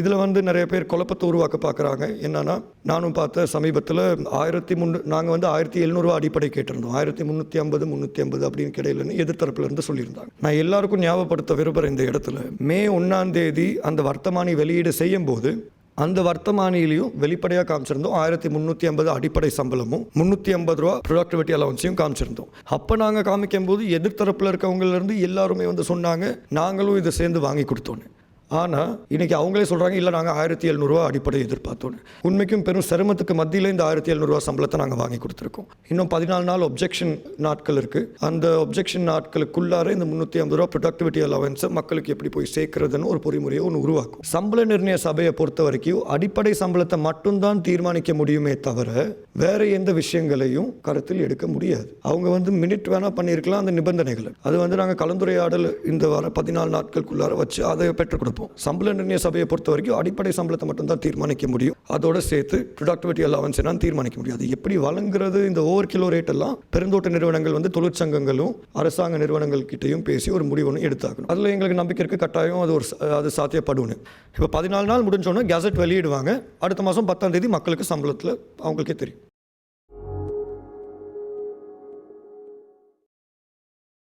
இதில் வந்து நிறைய பேர் குழப்பத்தை உருவாக்க பார்க்குறாங்க. என்னன்னா நானும் பார்த்த சமீபத்தில் ஆயிரத்தி முன்னு நாங்கள் வந்து ஆயிரத்தி எழுநூறுவா அடிப்படை கேட்டிருந்தோம். ஆயிரத்தி முந்நூற்றி ஐம்பது முந்நூற்றி ஐம்பது அப்படின்னு கிடையிலன்னு எதிர்த்தரப்புலேருந்து சொல்லியிருந்தாங்க. நான் எல்லாருக்கும் ஞாபகப்படுத்த விரும்புகிற இந்த இடத்துல மே ஒன்றாம் தேதி அந்த வர்த்தமானி வெளியீடு செய்யும் போது அந்த வர்த்தமானிலையும் வெளிப்படையாக காமிச்சிருந்தோம். ஆயிரத்தி முந்நூற்றி ஐம்பது அடிப்படை சம்பளமும் முந்நூற்றி ஐம்பது ரூபா ப்ரொடக்டிவிட்டி அலவன்ஸையும் காமிச்சிருந்தோம். அப்போ நாங்கள் காமிக்கும் போது எதிர்த்தரப்பில் இருக்கவங்கலேருந்து எல்லாருமே வந்து சொன்னாங்க நாங்களும் இதை சேர்ந்து வாங்கி கொடுத்தோன்னு. ஆனால் இன்றைக்கி அவங்களே சொல்கிறாங்க இல்லை நாங்கள் ஆயிரத்தி எழுநூறுவா அடிப்படை எதிர்பார்த்தோன்னு. உண்மைக்கும் பெரும் சிரமத்துக்கு மத்தியில் இந்த ஆயிரத்தி எழுநூறுவா சம்பளத்தை நாங்கள் வாங்கி கொடுத்துருக்கோம். இன்னும் பதினாலு நாள் ஒப்ஜெக்ஷன் நாட்கள் இருக்குது அந்த ஒப்ஜெக்ஷன் நாட்களுக்குள்ளார இந்த முந்நூற்றி ஐம்பது ரூபா ப்ரொடக்டிவிட்டி அலவன்ஸை மக்களுக்கு எப்படி போய் சேர்க்கறதுன்னு ஒரு பொறிமுறையை ஒன்று உருவாக்கும். சம்பள நிர்ணய சபையை பொறுத்த வரைக்கும் அடிப்படை சம்பளத்தை மட்டும்தான் தீர்மானிக்க முடியுமே தவிர வேற எந்த விஷயங்களையும் கருத்தில் எடுக்க முடியாது. அவங்க வந்து மினிட் வேணால் பண்ணியிருக்கலாம் அந்த நிபந்தனைகளை. அது வந்து நாங்கள் கலந்துரையாடல் இந்த வாரம் பதினாலு நாட்களுக்குள்ளார வச்சு அதை பெற்றுக் கொடுப்போம் சம்பள நிர்ணய சபையை பொறுத்த வரைக்கும் அடிப்படை சம்பளத்தை மட்டும்தான் தீர்மானிக்க முடியும். அதோட சேர்த்து ப்ரொடக்டிவிட்டி அலவன்ஸ் எல்லாம் தீர்மானிக்க முடியாது எப்படி வழங்குறது இந்த ஓவர் கிலோ ரேட் எல்லாம் பெருந்தோட்ட நிறுவனங்கள் வந்து தொழிற்சங்கங்களும் அரசாங்க நிறுவனங்கள் கிட்டையும் பேசி ஒரு முடிவு ஒன்று எடுத்தாகணும். அதில் எங்களுக்கு நம்பிக்கை இருக்கு கட்டாயம் அது ஒரு அது சாத்தியப்படும்னு. இப்போ பதினாலு நாள் முடிஞ்சோன்னே கேசட் வெளியிடுவாங்க. அடுத்த மாதம் பத்தாம் தேதி மக்களுக்கு சம்பளத்தில் அவங்களுக்கே தெரியும்.